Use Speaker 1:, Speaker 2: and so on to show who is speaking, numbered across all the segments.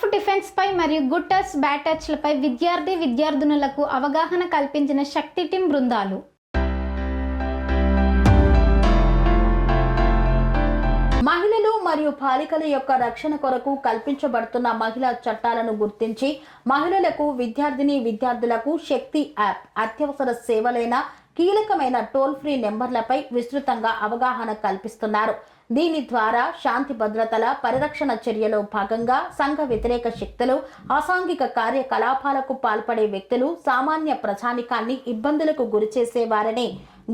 Speaker 1: Self defence పై మరియు good touch bad టచ్లపై విద్యార్థి విద్యార్థినులకు అవగాహన కల్పించిన శక్తి టీం బృందాలు.
Speaker 2: మహిళలు మరియు బాలికల యొక్క రక్షణ కొరకు కల్పించబడుతున్న మహిళా చట్టాలను గుర్తించి మహిళలకు విద్యార్థిని విద్యార్థులకు శక్తి యాప్ అత్యవసర సేవలైన కీలకమైన టోల్ ఫ్రీ నెంబర్లపై విస్తృతంగా అవగాహన కల్పిస్తున్నారు. దీని ద్వారా శాంతి భద్రతల పరిరక్షణ చర్యలో భాగంగా సంఘ వ్యతిరేక శక్తులు అసాంఘిక కార్యకలాపాలకు పాల్పడే వ్యక్తులు సామాన్య ప్రజానికాన్ని ఇబ్బందులకు గురిచేసే వారిని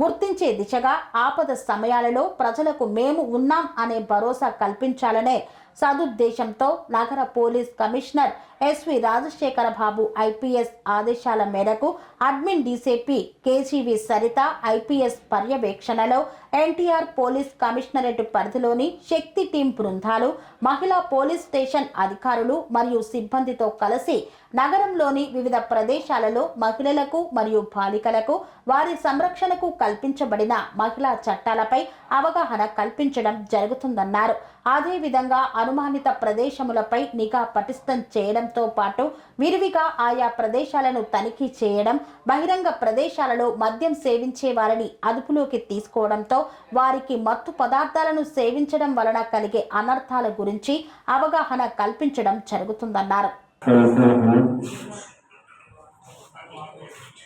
Speaker 2: గుర్తించే దిశగా ఆపద సమయాలలో ప్రజలకు మేము ఉన్నాం అనే భరోసా కల్పించాలనే సదుద్దేశంతో నగర police commissioner S V Rajasekhara Babu IPS ఆదేశాల మేరకు admin DCP K G V Saritha IPS పర్యవేక్షణలో ఎన్టీఆర్ పోలీస్ కమిషనరేట్ పరిధిలోని శక్తి టీం బృందాలు మహిళా పోలీస్ స్టేషన్ అధికారులు మరియు సిబ్బందితో కలిసి నగరంలోని వివిధ ప్రదేశాలలో మహిళలకు మరియు బాలికలకు వారి సంరక్షణకు కల్పించబడిన మహిళా చట్టాలపై అవగాహన కల్పించడం జరుగుతుందన్నారు. అదేవిధంగా అనుమానిత ప్రదేశములపై నిఘా పటిష్టం చేయడంతో పాటు విరివిగా ఆయా ప్రదేశాలను తనిఖీ చేయడం బహిరంగ ప్రదేశాలలో మద్యం సేవించే వారిని అదుపులోకి తీసుకోవడంతో వారికి మత్తు పదార్థాలను సేవించడం వలన కలిగే అనర్థాల గురించి అవగాహన కల్పించడం జరుగుతుందన్నారు.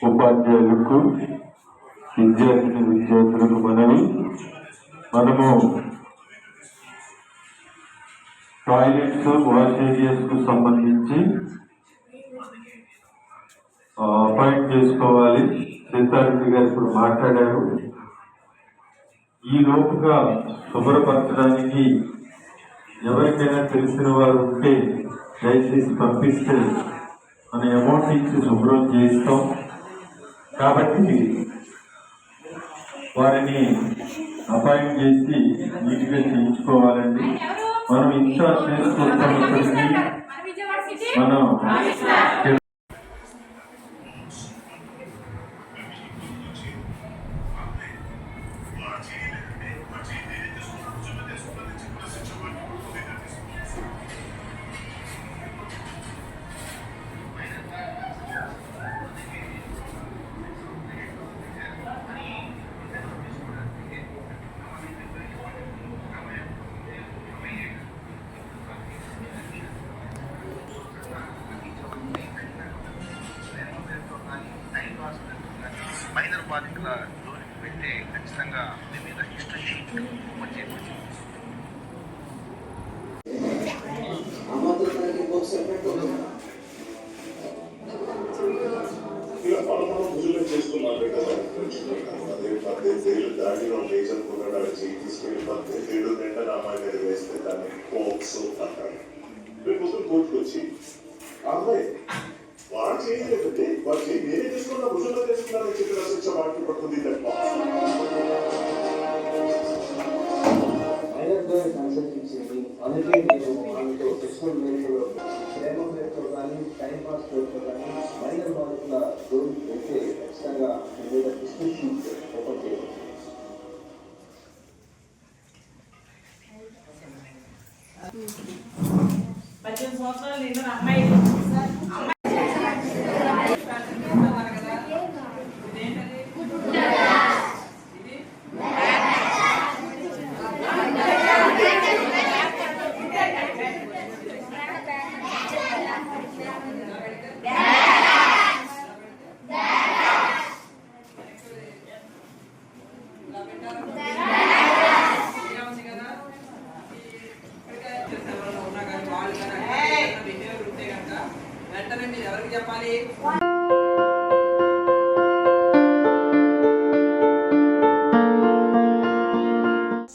Speaker 3: ఉపాధ్యాయులకు విద్యార్థిని విద్యార్థులకు మనవి. మనము టాయిలెట్స్ వాష్ ఏరియాస్కు సంబంధించి అపాయింట్ చేసుకోవాలి. సీతారెడ్డి గారు ఇప్పుడు మాట్లాడారు. ఈ లోపుగా శుభ్రపరచడానికి ఎవరికైనా తెలిసిన వారు ఉంటే దయచేసి పంపిస్తే మన అమౌంట్ ఇచ్చి శుభ్రం చేస్తాం కాబట్టి వారిని అపాయింట్ చేసి నీట్గా చేయించుకోవాలండి. మనం ఇన్ఛార్జ్ చేసుకుంటున్నప్పటికీ మనం
Speaker 4: అదే పద్దెనిమిది ఏళ్ళు దాటిన లేజర్ కుర్రాడు చేయి తీసుకెళ్ళి పద్దెనిమిది ఏడు నిండా నామాయి మీద వేస్తే దాన్ని పోక్స్ అంటాడు రేపు పొద్దున కోర్టుకు వచ్చి అమ్మాయి వాడు చేయలేదంటే వాడు చేయి నేనే తీసుకున్నా భుజంలో తీసుకున్నాను చెప్పిన శిక్ష వాడికి పడుతుంది తప్ప
Speaker 5: అందుకే నేను ఆమెతో సెక్షువల్ ప్రేమ పేరుతో కానీ టైం పాస్ పేరుతో కానీ
Speaker 6: పద్దెనిమిది సంవత్సరాలు నిన్న అమ్మాయి. వెంటనే మీరు ఎవరికి చెప్పాలి?